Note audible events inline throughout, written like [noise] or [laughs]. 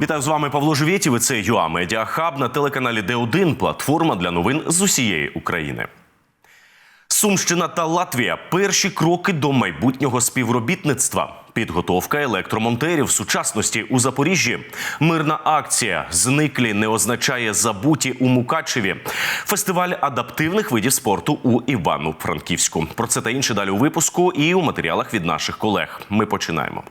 Вітаю з вами Павло Живєтів. Це ЮА Медіа Хаб на телеканалі Д1, платформа для новин з усієї України. Сумщина та Латвія перші кроки до майбутнього співробітництва. Підготовка електромонтерів сучасності у Запоріжжі. Мирна акція Зниклі не означає забуті у Мукачеві. Фестиваль адаптивних видів спорту у Івано-Франківську. Про це та інше далі у випуску і у матеріалах від наших колег. Ми починаємо.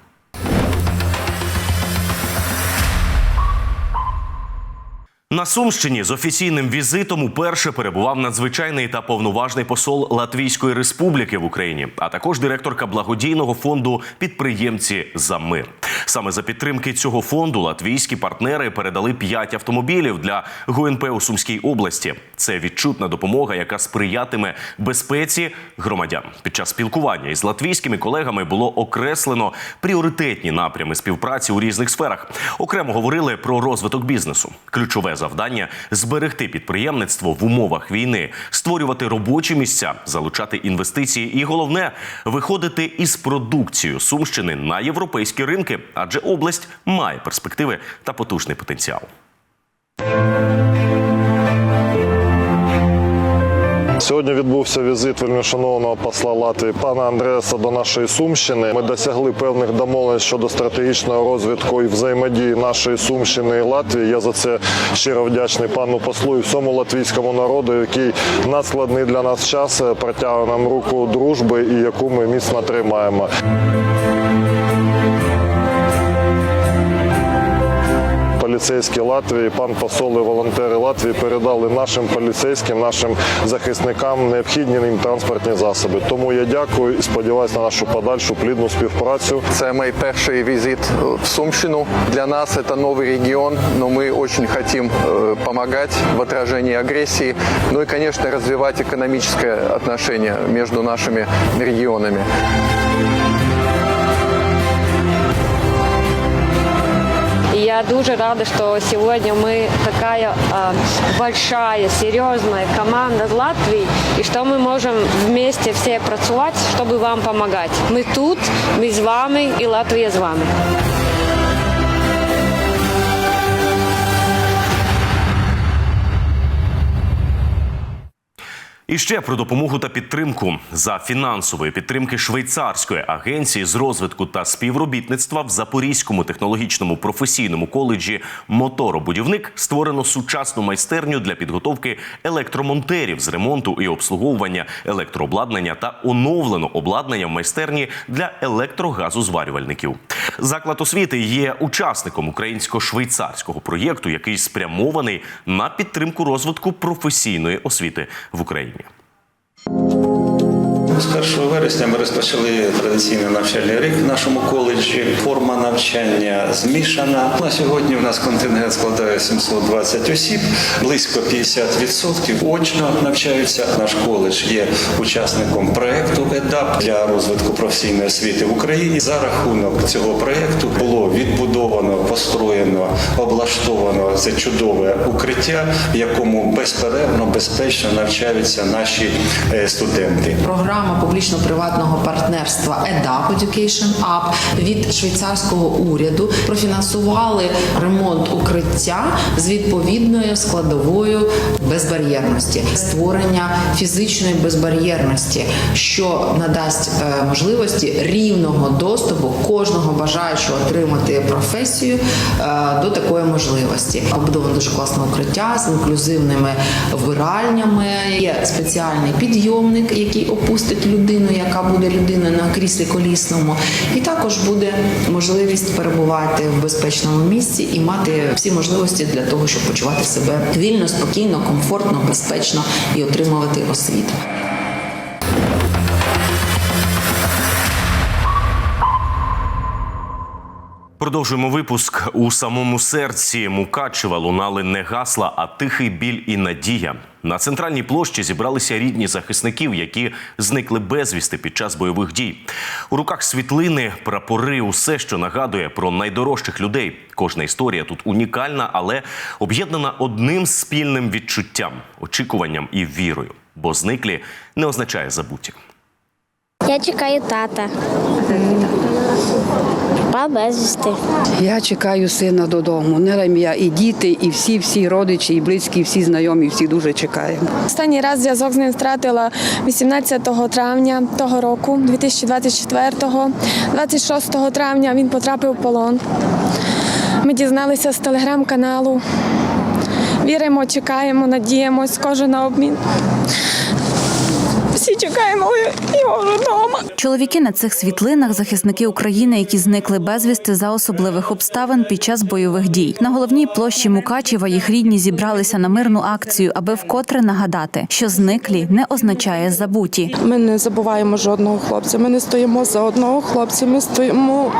На Сумщині з офіційним візитом уперше перебував надзвичайний та повноважний посол Латвійської Республіки в Україні, а також директорка благодійного фонду підприємці за мир. Саме за підтримки цього фонду латвійські партнери передали 5 автомобілів для ГУНП у Сумській області. Це відчутна допомога, яка сприятиме безпеці громадян. Під час спілкування із латвійськими колегами було окреслено пріоритетні напрями співпраці у різних сферах. Окремо говорили про розвиток бізнесу. Ключове завдання зберегти підприємництво в умовах війни, створювати робочі місця, залучати інвестиції, і головне виходити із продукцією Сумщини на європейські ринки, адже область має перспективи та потужний потенціал. Сьогодні відбувся візит вельмишановного посла Латвії пана Андреаса до нашої Сумщини. Ми досягли певних домовлень щодо стратегічного розвитку і взаємодії нашої Сумщини і Латвії. Я за це щиро вдячний пану послу і всьому латвійському народу, який надскладний для нас час протягує нам руку дружби і яку ми міцно тримаємо. Поліцейські Латвії, пан посол і волонтери Латвії передали нашим поліцейським, нашим захисникам необхідні їм транспортні засоби. Тому я дякую і сподіваюся на нашу подальшу плідну співпрацю. Це мій перший візит в Сумщину. Для нас это новый регион, но мы очень хотим э, помогать в отражении агрессии, ну и, конечно, развивать экономическое отношение между нашими регионами. я дуже рада, что сегодня мы такая э, большая, серьезная команда из Латвии, и что мы можем вместе все працювати, чтобы вам помогать. Мы тут, мы з вами, и Латвия з вами. Ще про допомогу та підтримку за фінансової підтримки швейцарської агенції з розвитку та співробітництва в Запорізькому технологічному професійному коледжі Моторобудівник створено сучасну майстерню для підготовки електромонтерів з ремонту і обслуговування електрообладнання та оновлено обладнання в майстерні для електрогазозварювальників. Заклад освіти є учасником українсько-швейцарського проєкту, який спрямований на підтримку розвитку професійної освіти в Україні. Thank you. З 1 вересня ми розпочали традиційний навчальний рік в нашому коледжі. Форма навчання змішана. На сьогодні в нас контингент складає 720 осіб, близько 50% очно навчаються. Наш коледж є учасником проекту ЕДАП для розвитку професійної освіти в Україні. За рахунок цього проекту було відбудовано, построєно, облаштовано це чудове укриття, в якому безперервно, безпечно навчаються наші е, студенти. Програма публічно-приватного партнерства EDAP Education Up від швейцарського уряду профінансували ремонт укриття з відповідною складовою безбар'єрності, створення фізичної безбар'єрності, що надасть е, можливості рівного доступу кожного бажаючого отримати професію е, до такої можливості. Побудовано дуже класне укриття з інклюзивними вбиральнями. Є спеціальний підйомник, який опустить людину, яка буде людиною на кріслі колісному, і також буде можливість перебувати в безпечному місці і мати всі можливості для того, щоб почувати себе вільно, спокійно, комфортно, безпечно і отримувати освіту. Продовжуємо випуск у самому серці Мукачева лунали не гасла, а тихий біль і надія. На центральній площі зібралися рідні захисників, які зникли безвісти під час бойових дій. У руках світлини, прапори, усе, що нагадує про найдорожчих людей. Кожна історія тут унікальна, але об'єднана одним спільним відчуттям, очікуванням і вірою. Бо зниклі не означає забуті. Я чекаю тата. Безвісти. Я чекаю сина додому. Не лише я, і діти, і всі, всі родичі, і близькі, всі знайомі, всі дуже чекаємо. Останній раз зв'язок з ним втратила 18 травня того року, 2024-го. 26 травня він потрапив в полон. Ми дізналися з телеграм-каналу. Віримо, чекаємо, надіємось, кожен на обмін. Чекаємо його вдома. Чоловіки на цих світлинах захисники України, які зникли безвісти за особливих обставин під час бойових дій. На головній площі Мукачева їх рідні зібралися на мирну акцію, аби вкотре нагадати, що зниклі не означає забуті. Ми не забуваємо жодного хлопця. Ми не стоїмо за одного хлопця. Ми стоїмо,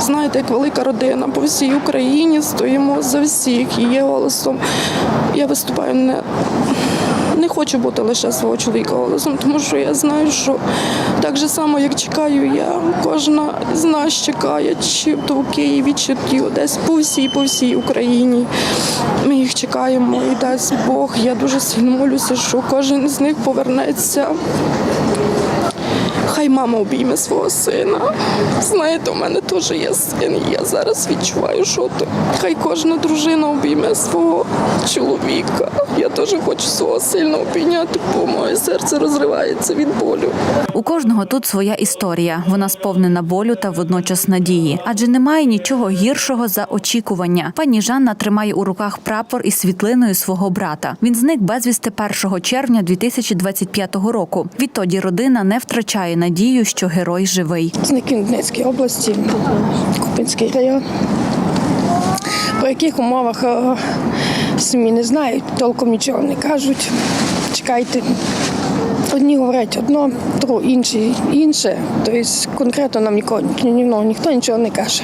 знаєте, як велика родина по всій Україні. Стоїмо за всіх і є голосом. Я виступаю не. Не хочу бути лише свого чоловіка голосом, тому що я знаю, що так же само, як чекаю я, кожна з нас чекає, чи то в Києві, чи ті десь по всій, по всій Україні. Ми їх чекаємо і дасть Бог. Я дуже сильно молюся, що кожен з них повернеться. Хай мама обійме свого сина. Знаєте, у мене теж є син, і я зараз відчуваю, що то. Хай кожна дружина обійме свого чоловіка. Я теж хочу свого сильно обійняти, бо моє серце розривається від болю. У кожного тут своя історія. Вона сповнена болю та водночас надії, адже немає нічого гіршого за очікування. Пані Жанна тримає у руках прапор із світлиною свого брата. Він зник безвісти 1 червня 2025 року. Відтоді родина не втрачає надію, що герой живий. Зник він Донецькій області, Купинський район. По яких умовах е, самі не знають, толком нічого не кажуть. Чекайте. Одні говорять одно, другі інші інше. Тобто конкретно нам нікого, ні- ну, ніхто нічого не каже.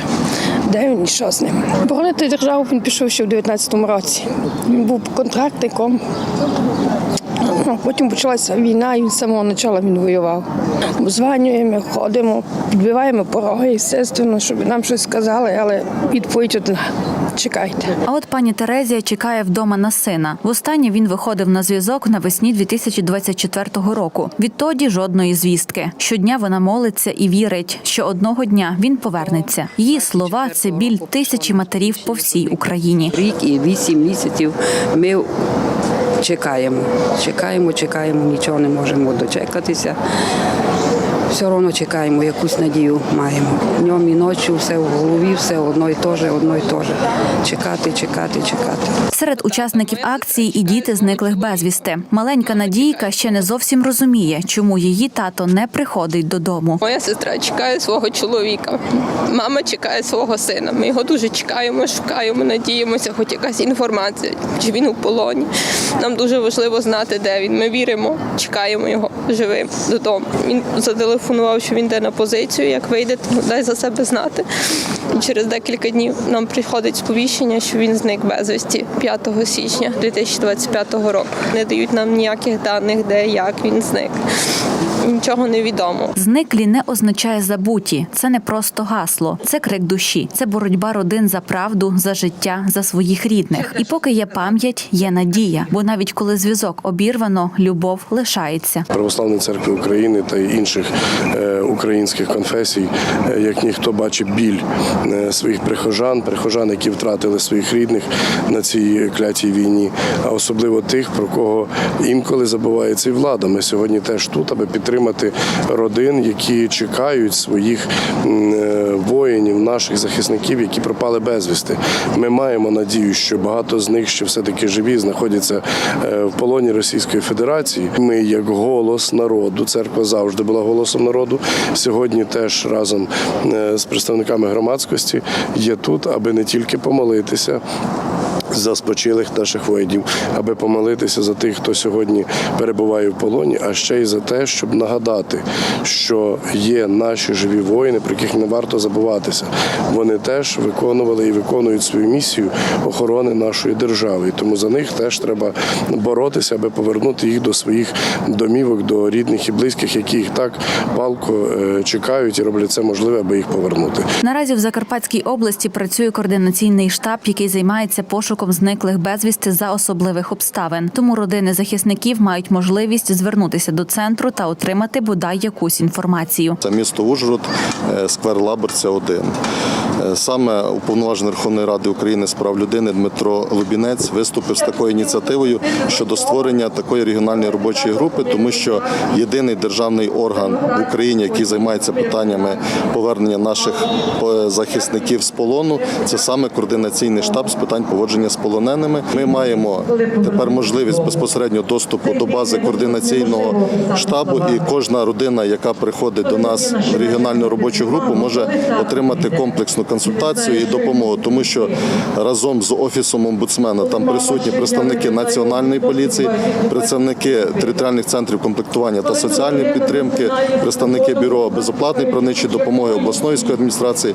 Де він і що з ним. Боронити державу він пішов ще в 19-му році. Він був контрактником. Потім почалася війна, і він з самого початку він воював. Званюємо, ходимо, підбиваємо пороги, естественно, щоб нам щось сказали, але відповідь одна. Чекайте. А от пані Терезія чекає вдома на сина. Востаннє він виходив на зв'язок навесні 2024 року. Відтоді жодної звістки. Щодня вона молиться і вірить, що одного дня він повернеться. Її слова це біль тисячі матерів по всій Україні. Рік і вісім місяців ми чекаємо, чекаємо, чекаємо, нічого не можемо дочекатися. Все одно чекаємо, якусь надію маємо. Днем і ночі все в голові, все одно і те же, одно і те же. Чекати, чекати, чекати. Серед учасників акції і діти зниклих безвісти. Маленька Надійка ще не зовсім розуміє, чому її тато не приходить додому. Моя сестра чекає свого чоловіка. Мама чекає свого сина. Ми його дуже чекаємо, шукаємо, надіємося, хоч якась інформація, чи він у полоні. Нам дуже важливо знати, де він. Ми віримо, чекаємо його живим додому. Він зателефонував, що він йде на позицію. Як вийде, то дай за себе знати. І через декілька днів нам приходить сповіщення, що він зник безвісті 5 січня 2025 року. Не дають нам ніяких даних, де як він зник. Нічого не відомо. Зниклі не означає забуті. Це не просто гасло, це крик душі, це боротьба родин за правду, за життя, за своїх рідних. І поки є пам'ять, є надія. Бо навіть коли зв'язок обірвано, любов лишається. Православної церкви України та інших е, українських конфесій, е, як ніхто бачить біль е, своїх прихожан, прихожан, які втратили своїх рідних на цій клятій війні, а особливо тих, про кого інколи забувається і влада. Ми сьогодні теж тут, аби підтримати родин, які чекають своїх е, воїнів, наших захисників, які пропали безвісти. Ми маємо надію, що багато з них ще все-таки живі, знаходяться е, в полоні Російської Федерації. Ми, як голос народу, церква завжди була голосом народу. Сьогодні теж разом е, з представниками громадськості є тут, аби не тільки помолитися. За спочилих наших воїнів, аби помолитися за тих, хто сьогодні перебуває в полоні, а ще й за те, щоб нагадати, що є наші живі воїни, про яких не варто забуватися. Вони теж виконували і виконують свою місію охорони нашої держави. І тому за них теж треба боротися, аби повернути їх до своїх домівок, до рідних і близьких, які їх так палко е, чекають і роблять це можливе, аби їх повернути. Наразі в Закарпатській області працює координаційний штаб, який займається пошуком родичком зниклих безвісти за особливих обставин. Тому родини захисників мають можливість звернутися до центру та отримати бодай якусь інформацію. Це місто Ужгород, е, сквер Лаберця 1. Саме уповноважений Верховної Ради України з прав людини Дмитро Лубінець виступив з такою ініціативою щодо створення такої регіональної робочої групи, тому що єдиний державний орган в Україні, який займається питаннями повернення наших е, захисників з полону, це саме координаційний штаб з питань поводження з полоненими. Ми маємо тепер можливість безпосередньо доступу до бази координаційного штабу, і кожна родина, яка приходить до нас в регіональну робочу групу, може отримати комплексну консультацію і допомогу, тому що разом з офісом омбудсмена там присутні представники національної поліції, представники територіальних центрів комплектування та соціальної підтримки, представники бюро безоплатної правничої допомоги обласної адміністрації,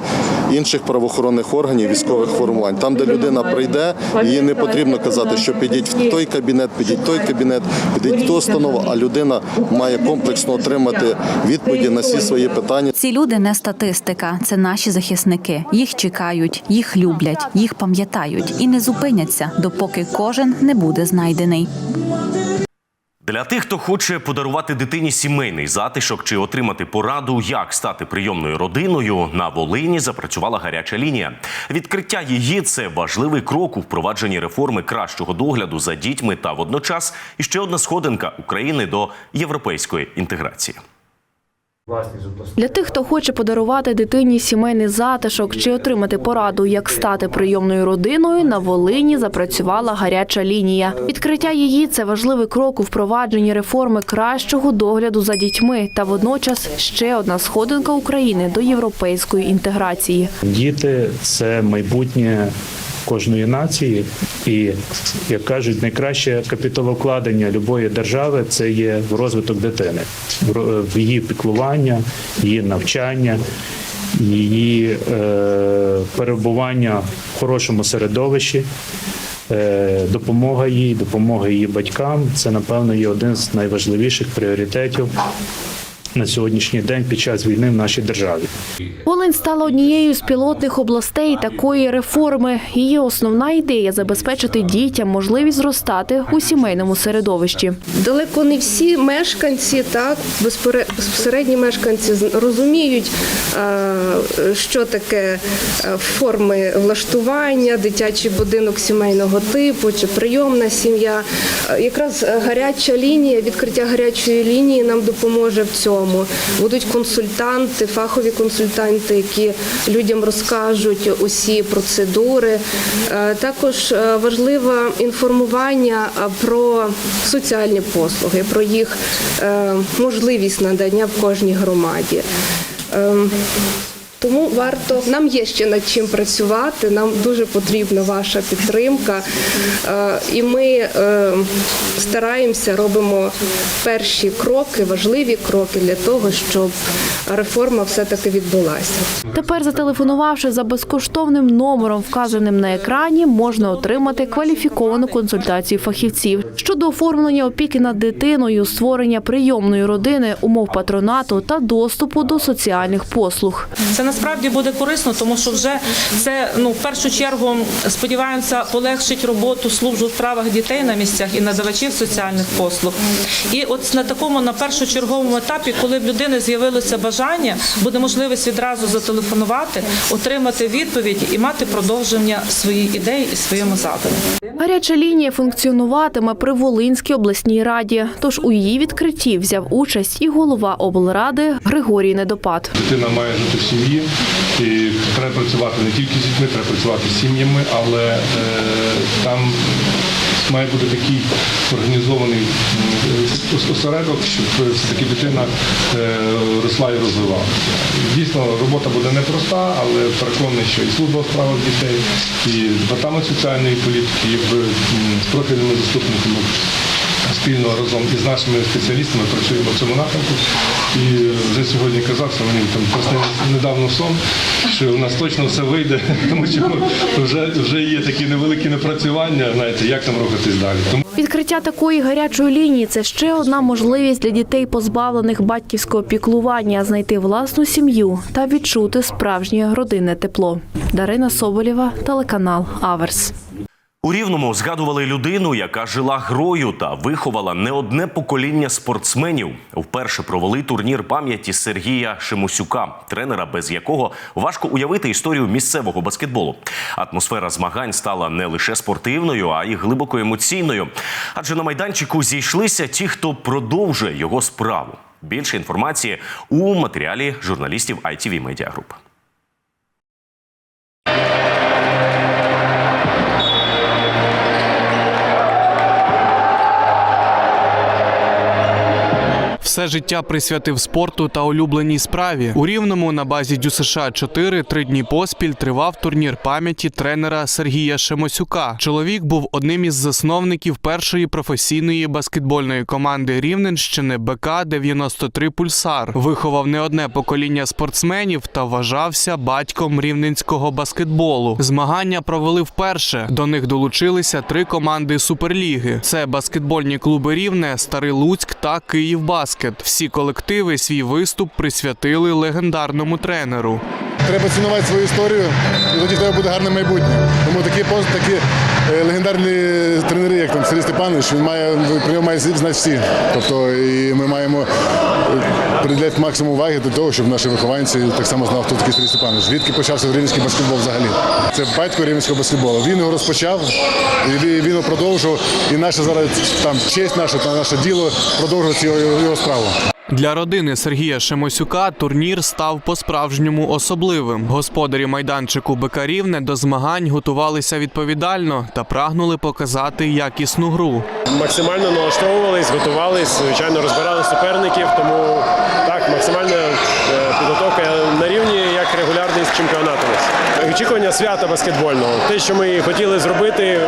інших правоохоронних органів, військових формувань. Там, де людина прийде, їй не потрібно казати, що підіть в той кабінет, підіть в той кабінет, підіть в ту установу, а людина має комплексно отримати відповіді на всі свої питання. Ці люди не статистика, це наші захисники. Їх чекають, їх люблять, їх пам'ятають і не зупиняться, допоки кожен не буде знайдений. Для тих, хто хоче подарувати дитині сімейний затишок чи отримати пораду, як стати прийомною родиною, на Волині запрацювала гаряча лінія. Відкриття її це важливий крок у впровадженні реформи кращого догляду за дітьми та водночас іще одна сходинка України до європейської інтеграції. Для тих, хто хоче подарувати дитині сімейний затишок чи отримати пораду, як стати прийомною родиною, на Волині запрацювала гаряча лінія. Відкриття її це важливий крок у впровадженні реформи кращого догляду за дітьми та водночас ще одна сходинка України до європейської інтеграції. Діти це майбутнє кожної нації, і як кажуть, найкраще капіталовкладення любої держави це є розвиток дитини, в її піклування, її навчання. Її е, перебування в хорошому середовищі, е, допомога їй, допомога її батькам це, напевно, є один з найважливіших пріоритетів на сьогоднішній день під час війни в нашій державі. Волинь стала однією з пілотних областей такої реформи. Її основна ідея забезпечити дітям можливість зростати у сімейному середовищі. Далеко не всі мешканці, так безпосередні мешканці з- розуміють, що таке е, форми влаштування, дитячий будинок сімейного типу чи прийомна сім'я. Е, Якраз гаряча лінія, відкриття гарячої лінії нам допоможе в цьому. Будуть консультанти, фахові консультанти, які людям розкажуть усі процедури. Е, Також е, важливе інформування е, про соціальні послуги, про їх можливість надання в кожній громаді. Тому варто нам є ще над чим працювати. Нам дуже потрібна ваша підтримка, Е, і ми е, стараємося, робимо перші кроки, важливі кроки для того, щоб реформа все таки відбулася. Тепер, зателефонувавши за безкоштовним номером, вказаним на екрані, можна отримати кваліфіковану консультацію фахівців щодо оформлення опіки над дитиною, створення прийомної родини, умов патронату та доступу до соціальних послуг. Це насправді буде корисно, тому що вже це ну в першу чергу сподіваємося полегшить роботу служб у справах дітей на місцях і надавачів соціальних послуг. І от на такому на першочерговому етапі, коли в людини з'явилося бажання, буде можливість відразу зателефонувати, отримати відповідь і мати продовження своїй ідеї і своєму задуму. Гаряча лінія функціонуватиме при Волинській обласній раді. Тож у її відкритті взяв участь і голова облради Григорій Недопад. Дитина має жити в сім'ї, і треба працювати не тільки з дітьми, треба працювати з сім'ями, але е, там має бути такий організований осередок, щоб все-таки дитина е, росла і розвивалася. Дійсно, робота буде непроста, але переконаний, що і служба у справах дітей, і департамент соціальної політики, з профільними заступниками спільно разом із нашими спеціалістами працюємо в цьому напрямку. І вже сьогодні казав, що мені там приснився недавно сон, що в нас точно все вийде, [laughs] тому що вже, вже є такі невеликі напрацювання, знаєте, як там рухатись далі. Тому Відкриття такої гарячої лінії це ще одна можливість для дітей, позбавлених батьківського піклування, знайти власну сім'ю та відчути справжнє родинне тепло. Дарина Соболєва, телеканал Аверс. У Рівному згадували людину, яка жила грою та виховала не одне покоління спортсменів. Вперше провели турнір пам'яті Сергія Шимусюка, тренера, без якого важко уявити історію місцевого баскетболу. Атмосфера змагань стала не лише спортивною, а й глибоко емоційною. Адже на майданчику зійшлися ті, хто продовжує його справу. Більше інформації у матеріалі журналістів ITV Media Group. Все життя присвятив спорту та улюбленій справі. У Рівному на базі ДЮСШ 4 три дні поспіль тривав турнір пам'яті тренера Сергія Шемосюка. Чоловік був одним із засновників першої професійної баскетбольної команди Рівненщини БК 93 Пульсар. Виховав не одне покоління спортсменів та вважався батьком рівненського баскетболу. Змагання провели вперше. До них долучилися три команди Суперліги: це баскетбольні клуби Рівне, Старий Луцьк та Київбаскет. Всі колективи свій виступ присвятили легендарному тренеру. Треба цінувати свою історію, і тоді в тебе буде гарне майбутнє. Тому такі пост, такі е, легендарні тренери, як там Сергій Степанович, він має про нього має знати всі. Тобто і ми маємо приділяти максимум уваги до того, щоб наші вихованці так само знали, хто такий Сергій Степанович. Звідки почався рівненський баскетбол взагалі. Це батько рівненського баскетболу. Він його розпочав, він- його продовжував. І наша зараз там честь наша наше діло продовжувати його, його справу. Для родини Сергія Шемосюка турнір став по-справжньому особливим. Господарі майданчику Бекарівне Рівне до змагань готувалися відповідально та прагнули показати якісну гру. максимально налаштовувались, готувались, звичайно, розбирали суперників, тому так, максимальна е, підготовка на рівні як чемпіонату. Очікування свята баскетбольного. Те, що ми хотіли зробити,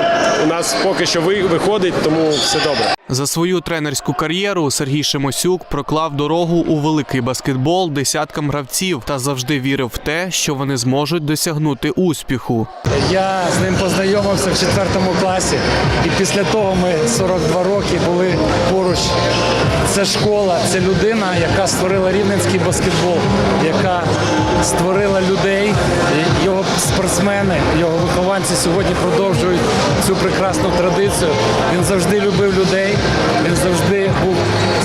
у нас поки що ви- виходить, тому все добре. За свою тренерську кар'єру Сергій Шемосюк проклав дорогу у великий баскетбол десяткам гравців та завжди вірив в те, що вони зможуть досягнути успіху. Я з ним познайомився в четвертому класі, і після того ми 42 роки були поруч. Це школа, це людина, яка створила рівненський баскетбол, яка створила людей. І Його спортсмени, його вихованці сьогодні продовжують цю прекрасну традицію. Він завжди любив людей, він завжди був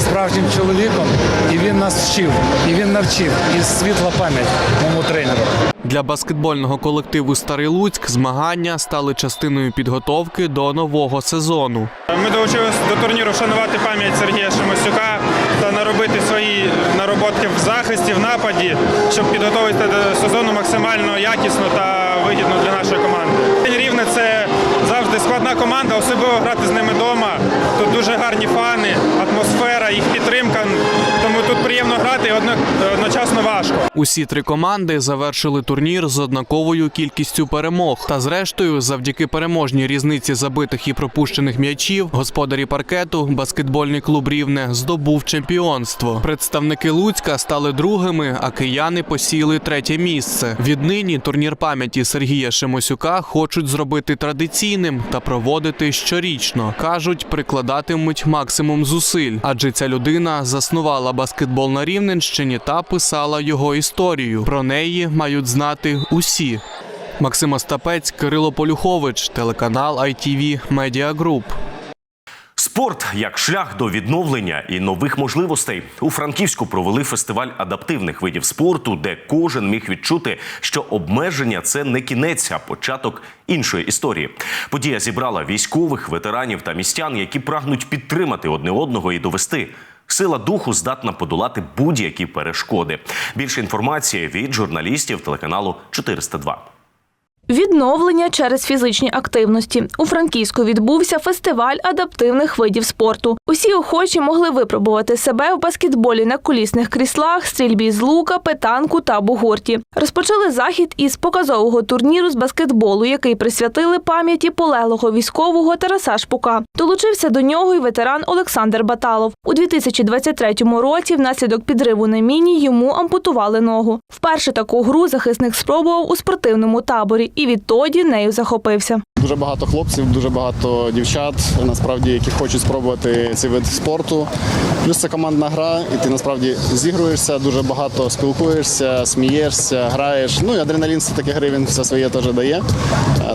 справжнім чоловіком, і він нас вчив, і він навчив. І світла пам'ять моєму тренеру. Для баскетбольного колективу Старий Луцьк змагання стали частиною підготовки до нового сезону. Ми долучилися до турніру вшанувати пам'ять Сергія Шимосюка та наробити свої нароботки в захисті, в нападі, щоб підготуватися до сезону максимально якісно та вигідно для нашої команди. Рівне це складна команда, особливо грати з ними вдома. Тут дуже гарні фани, атмосфера, їх підтримка. Тому тут приємно грати і одночасно важко. Усі три команди завершили турнір з однаковою кількістю перемог. Та зрештою, завдяки переможній різниці забитих і пропущених м'ячів, господарі паркету, баскетбольний клуб Рівне здобув чемпіонство. Представники Луцька стали другими, а кияни посіли третє місце. Віднині турнір пам'яті Сергія Шимосюка хочуть зробити традиційним та проводити щорічно. кажуть, прикладатимуть максимум зусиль, адже ця людина заснувала баскетбол на Рівненщині та писала його історію. Про неї мають знати усі. Максим Остапець, Кирило Полюхович, телеканал ITV Media Group. Спорт як шлях до відновлення і нових можливостей у Франківську провели фестиваль адаптивних видів спорту, де кожен міг відчути, що обмеження це не кінець, а початок іншої історії. Подія зібрала військових, ветеранів та містян, які прагнуть підтримати одне одного і довести. Сила духу здатна подолати будь-які перешкоди. Більше інформації від журналістів телеканалу 402. Відновлення через фізичні активності у Франківську відбувся фестиваль адаптивних видів спорту. Усі охочі могли випробувати себе в баскетболі на колісних кріслах, стрільбі з лука, петанку та бугорті. Розпочали захід із показового турніру з баскетболу, який присвятили пам'яті полеглого військового Тараса Шпука. Долучився до нього й ветеран Олександр Баталов. У 2023 році внаслідок підриву на міні йому ампутували ногу. Вперше таку гру захисник спробував у спортивному таборі і відтоді нею захопився. Дуже багато хлопців, дуже багато дівчат, насправді, які хочуть спробувати цей вид спорту. Плюс це командна гра, і ти насправді зігруєшся, дуже багато спілкуєшся, смієшся, граєш. Ну і адреналін все таки гри він все своє теж дає.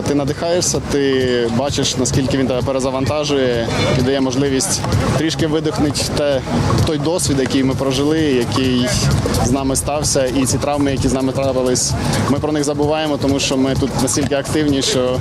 Ти надихаєшся, ти бачиш, наскільки він тебе перезавантажує і дає можливість трішки видихнути те, той досвід, який ми прожили, який з нами стався, і ці травми, які з нами трапились, ми про них забуваємо, тому що ми тут настільки активні, що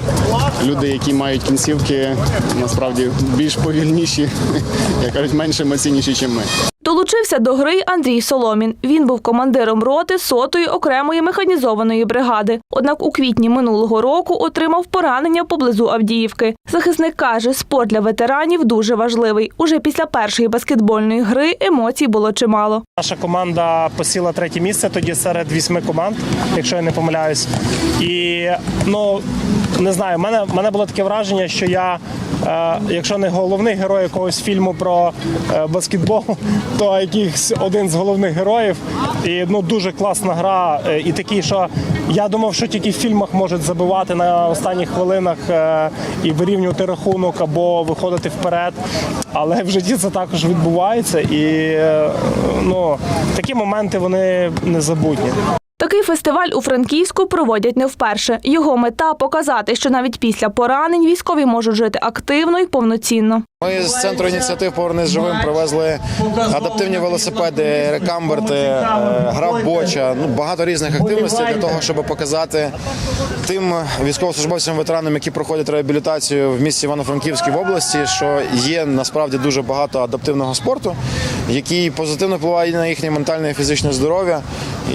люди, які мають кінцівки, насправді більш повільніші, [laughs] як кажуть, менш емоційніші, ніж ми. Долучився до гри Андрій Соломін. Він був командиром роти сотої окремої механізованої бригади. Однак у квітні минулого року отримав поранення поблизу Авдіївки. Захисник каже, спорт для ветеранів дуже важливий. Уже після першої баскетбольної гри емоцій було чимало. Наша команда посіла третє місце тоді серед вісьми команд, якщо я не помиляюсь. І ну не знаю, мене, мене було таке враження, що я, е, якщо не головний герой якогось фільму про е, баскетбол, [laughs] то якийсь один з головних героїв. І ну дуже класна гра. е, І такий, що я думав, що тільки в фільмах можуть забивати на останніх хвилинах е, і вирівнювати рахунок або виходити вперед. Але в житті це також відбувається, і е, ну такі моменти вони незабутні. Такий фестиваль у Франківську проводять не вперше. Його мета показати, що навіть після поранень військові можуть жити активно і повноцінно. Ми з центру ініціатив «Повернись живим привезли адаптивні велосипеди, рекамберти, е, гра в боча. Ну багато різних активностей для того, щоб показати тим військовослужбовцям ветеранам, які проходять реабілітацію в місті Івано-Франківській в області, що є насправді дуже багато адаптивного спорту, який позитивно впливає на їхнє ментальне і фізичне здоров'я.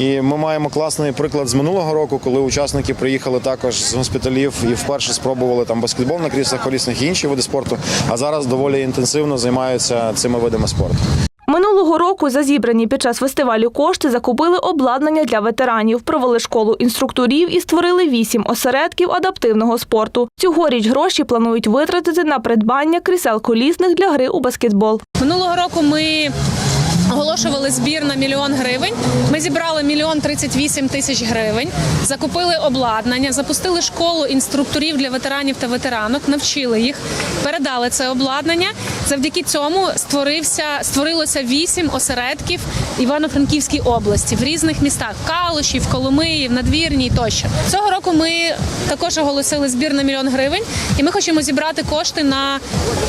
І ми маємо класний приклад з минулого року, коли учасники приїхали також з госпіталів і вперше спробували там баскетбол на кріслах колісних і інші види спорту. А зараз доволі інтенсивно займаються цими видами спорту. Минулого року за зібрані під час фестивалю кошти закупили обладнання для ветеранів, провели школу інструкторів і створили вісім осередків адаптивного спорту. Цьогоріч гроші планують витратити на придбання крісел колісних для гри у баскетбол. Минулого року ми оголошували збір на мільйон гривень. Ми зібрали мільйон 38 тисяч гривень, закупили обладнання, запустили школу інструкторів для ветеранів та ветеранок, навчили їх, передали це обладнання. Завдяки цьому створився створилося вісім осередків Івано-Франківській області в різних містах Калуші, в Коломиї, в Надвірній тощо. Цього року ми також оголосили збір на мільйон гривень, і ми хочемо зібрати кошти на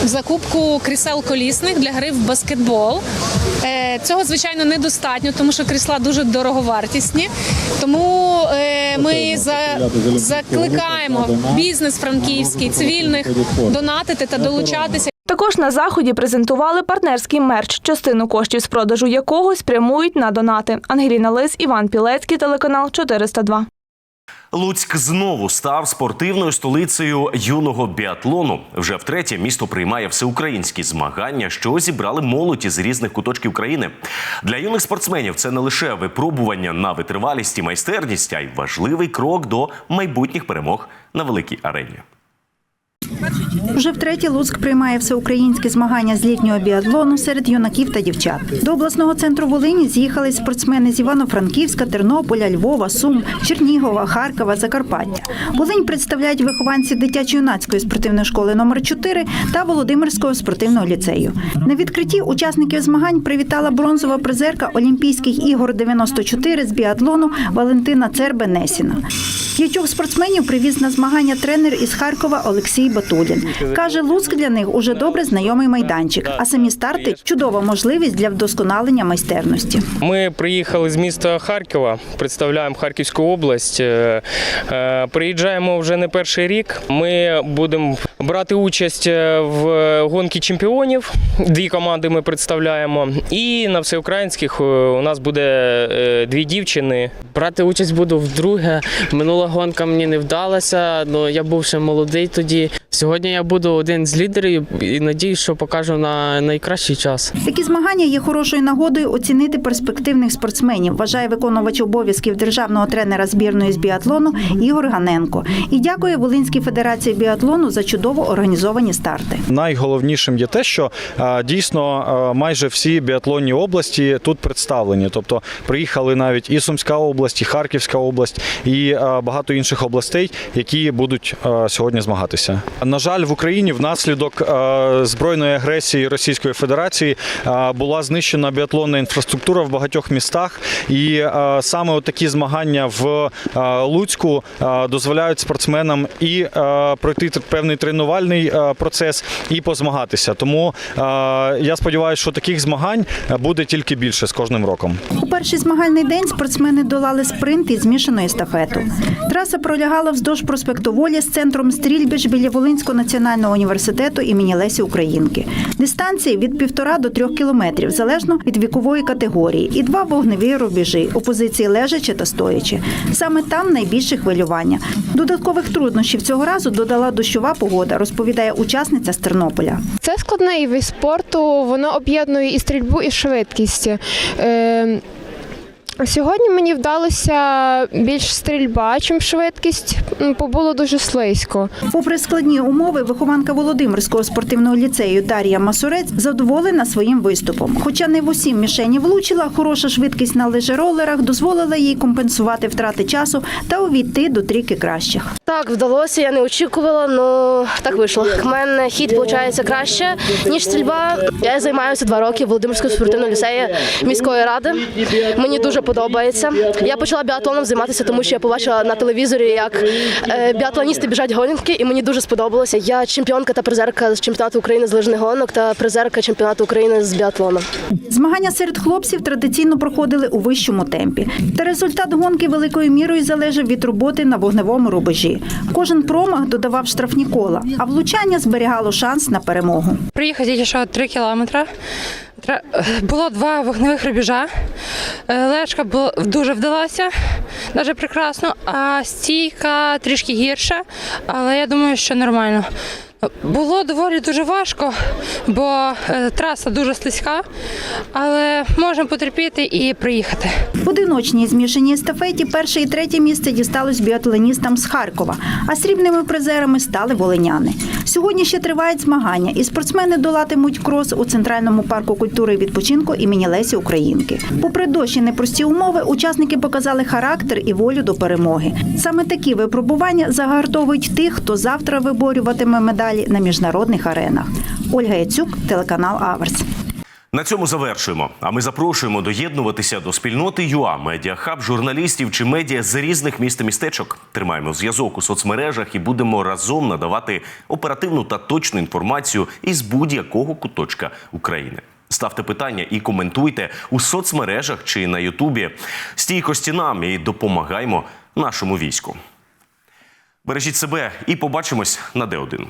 закупку крісел колісних для гри в баскетбол. Цього звичайно недостатньо, тому що крісла дуже дороговартісні. Тому е, ми за, закликаємо бізнес франківський, цивільних донатити та долучатися. Також на заході презентували партнерський мерч, частину коштів з продажу якого спрямують на донати. Ангеліна Лис, Іван Пілецький, телеканал 402. Луцьк знову став спортивною столицею юного біатлону. Вже втретє місто приймає всеукраїнські змагання, що зібрали молоді з різних куточків країни. Для юних спортсменів це не лише випробування на витривалість і майстерність, а й важливий крок до майбутніх перемог на великій арені. Вже втретє Луцьк приймає всеукраїнські змагання з літнього біатлону серед юнаків та дівчат. До обласного центру Волині з'їхали спортсмени з Івано-Франківська, Тернополя, Львова, Сум, Чернігова, Харкова, Закарпаття. Волинь представляють вихованці дитячо-юнацької спортивної школи номер 4 та Володимирського спортивного ліцею. На відкритті учасників змагань привітала бронзова призерка Олімпійських ігор 94 з біатлону Валентина Цербе-Несіна. П'ятьох спортсменів привіз на змагання тренер із Харкова Олексій Батулін. Каже, Луцьк для них уже добре знайомий майданчик, а самі старти чудова можливість для вдосконалення майстерності. Ми приїхали з міста Харкова, представляємо Харківську область. Е, е, Приїжджаємо вже не перший рік. Ми будемо брати участь е, в гонці чемпіонів. Дві команди ми представляємо. І на всеукраїнських у нас буде дві дівчини. Брати участь буду вдруге. Минула гонка мені не вдалася, але я був ще молодий тоді. Сьогодні я буду один з лідерів і надіюсь, що покажу на найкращий час. Такі змагання є хорошою нагодою оцінити перспективних спортсменів, вважає виконувач обов'язків державного тренера збірної з біатлону Ігор Ганенко. І дякує Волинській федерації біатлону за чудово організовані старти. Найголовнішим є те, що дійсно майже всі біатлонні області тут представлені. Тобто приїхали навіть і Сумська область, і Харківська область, і багато інших областей, які будуть сьогодні змагатися. На жаль, в Україні внаслідок е, збройної агресії Російської Федерації е, була знищена біатлонна інфраструктура в багатьох містах, і е, саме такі змагання в Луцьку дозволяють спортсменам і пройти певний тренувальний процес і позмагатися. Тому я сподіваюся, що таких змагань буде тільки більше з кожним роком. У перший змагальний день спортсмени долали спринт і змішану естафету. Траса пролягала вздовж проспекту Волі з центром стрільбищ біля Волинського національного університету імені Лесі Українки. Дистанції від півтора до трьох кілометрів, залежно від вікової категорії, і два вогневі рубежі у позиції лежачи та стоячи. Саме там найбільше хвилювання. Додаткових труднощів цього разу додала дощова погода, розповідає учасниця з Тернополя. Це складний вид спорту, воно об'єднує і стрільбу, і швидкість. Сьогодні мені вдалося більш стрільба, чим швидкість, бо було дуже слизько. Попри складні умови, вихованка Володимирського спортивного ліцею Дар'я Масурець задоволена своїм виступом. Хоча не в усі мішені влучила, хороша швидкість на лежеролерах дозволила їй компенсувати втрати часу та увійти до трійки кращих. Так, вдалося, я не очікувала, але так вийшло. У мене хід виходить краще, ніж стрільба. Я займаюся два роки в Володимирському спортивному ліцеї міської ради. Мені дуже подобається. Я почала біатлоном займатися, тому що я побачила на телевізорі, як е, біатлоністи біжать гонки, і мені дуже сподобалося. Я чемпіонка та призерка з чемпіонату України з лижних гонок та призерка чемпіонату України з біатлону. Змагання серед хлопців традиційно проходили у вищому темпі. Та результат гонки великою мірою залежав від роботи на вогневому рубежі. Кожен промах додавав штрафні кола, а влучання зберігало шанс на перемогу. Приїхав тільки що 3 кілометри. Було два вогневих рубежа. Лешка Лежка була дуже вдалася, навіть прекрасно, а стійка трішки гірша, але я думаю, що нормально. Було доволі дуже важко, бо е, траса дуже слизька, але можемо потерпіти і приїхати. В одиночній змішаній естафеті перше і третє місце дісталось біатлоністам з Харкова, а срібними призерами стали волиняни. Сьогодні ще тривають змагання, і спортсмени долатимуть крос у центральному парку культури і відпочинку імені Лесі Українки. Попри дощ і непрості умови, учасники показали характер і волю до перемоги. Саме такі випробування загартовують тих, хто завтра виборюватиме медалі на міжнародних аренах. Ольга Яцюк, телеканал Аверс. На цьому завершуємо. А ми запрошуємо доєднуватися до спільноти ЮА, медіахаб, журналістів чи медіа з різних міст і містечок. Тримаємо зв'язок у соцмережах і будемо разом надавати оперативну та точну інформацію із будь-якого куточка України. Ставте питання і коментуйте у соцмережах чи на Ютубі. Стійкості нам і допомагаймо нашому війську. Бережіть себе і побачимось на Д1.